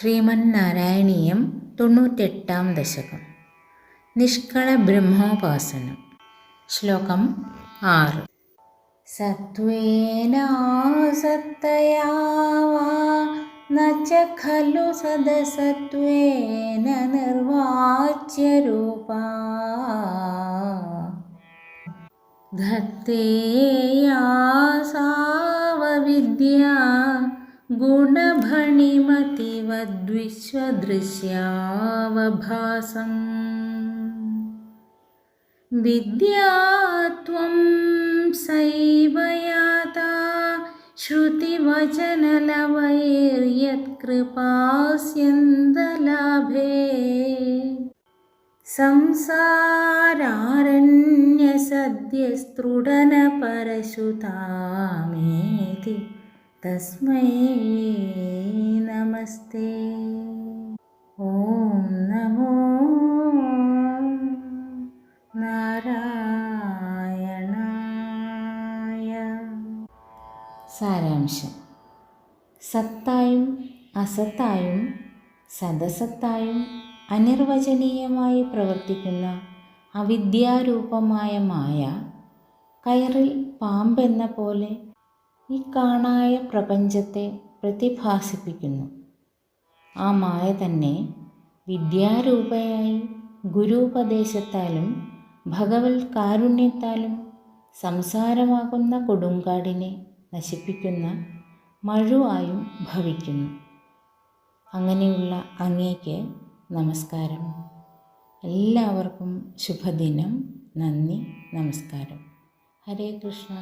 ശ്രീമന്നാരായണീയം തൊണ്ണൂറ്റെട്ടാം ദശകം. നിഷ്കള ബ്രഹ്മോപാസനം. ശ്ലോകം ആറ്. സത്വേനാസത്തയാ വാ ന ച ഖലു സദസത്വേന ധത്തേയാ സാവവിദ്യാ गुणभणिमतिवद्विश्वदृश्यावभासम् विद्या त्वं सैव याता श्रुतिवचनलवैर्यत्कृपास्यन्दलाभे संसारारण्यसद्यस्त्रुडनपरशुतामेति തസ്മൈ നമസ്തേ ഓം നമോ നാരായണായ സാരാംശം സത്തായും അസത്തായും സദസത്തായും അനിർവചനീയമായി പ്രവർത്തിക്കുന്ന അവിദ്യാരൂപമായ മായ കയറിൽ പാമ്പെന്ന പോലെ ഈ കാണായ പ്രപഞ്ചത്തെ പ്രതിഭാസിപ്പിക്കുന്നു. ആ മായ തന്നെ വിദ്യാരൂപയായി ഗുരുപദേശത്താലും ഭഗവത് കാരുണ്യത്താലും സംസാരമാകുന്ന കൊടുങ്കാടിനെ നശിപ്പിക്കുന്ന മഴുവായും ഭവിക്കുന്നു. അങ്ങനെയുള്ള അങ്ങേക്ക് നമസ്കാരം. എല്ലാവർക്കും ശുഭദിനം. നന്ദി. നമസ്കാരം. ഹരേ കൃഷ്ണ.